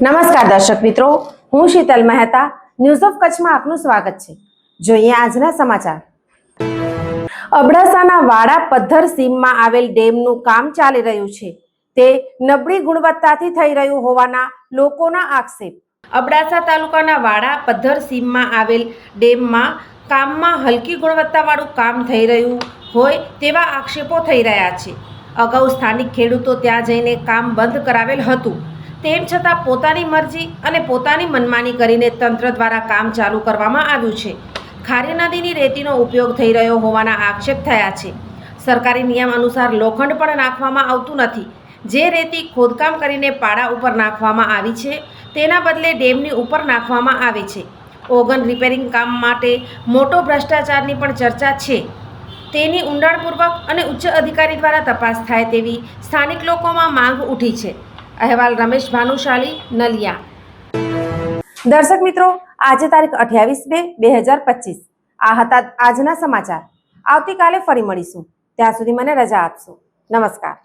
નમસ્કાર દર્શક મિત્રો, હું શીતલ મહેતા ન્યૂઝ ઓફ કચ્છમાં આપનું સ્વાગત છે. જોઈએ આજના સમાચાર. અબડાસાના વાડા પથ્થર સીમમાં આવેલ ડેમનું કામ ચાલી રહ્યું છે. તે નબળી ગુણવત્તાથી થઈ રહ્યું હોવાના લોકોના આક્ષેપ. અબડાસા તાલુકાના વાડા પથ્થર સીમમાં આવેલ ડેમમાં કામમાં હલકી ગુણવત્તાવાળું કામ થઈ રહ્યું હોય તેવા આક્ષેપો થઈ રહ્યા છે. અગાઉ સ્થાનિક ખેડૂતો ત્યાં જઈને કામ બંધ કરાવેલ હતું. તેમ છતાં પોતાની મરજી અને પોતાની મનમાની કરીને તંત્ર દ્વારા કામ ચાલુ કરવામાં આવ્યું છે. ખારી નદીની રેતીનો ઉપયોગ થઈ રહ્યો હોવાના આક્ષેપ થયા છે. સરકારી નિયમ અનુસાર લોખંડ પણ નાખવામાં આવતું નથી. જે રેતી ખોદકામ કરીને પાડા ઉપર નાખવામાં આવી છે, તેના બદલે ડેમની ઉપર નાખવામાં આવે છે. ઓગન રિપેરિંગ કામ માટે મોટો ભ્રષ્ટાચારની પણ ચર્ચા છે. તેની ઊંડાણપૂર્વક અને ઉચ્ચ અધિકારી દ્વારા તપાસ થાય તેવી સ્થાનિક લોકોમાં માંગ ઉઠી છે. અહેવાલ રમેશ ભાનુશાલી, નલિયા. દર્શક મિત્રો, આજે તારીખ અઠ્યાવીસ બે બે હજાર પચીસ. આ હતા આજના સમાચાર. આવતીકાલે ફરી મળીશું. ત્યાં સુધી મને રજા આપશો. નમસ્કાર.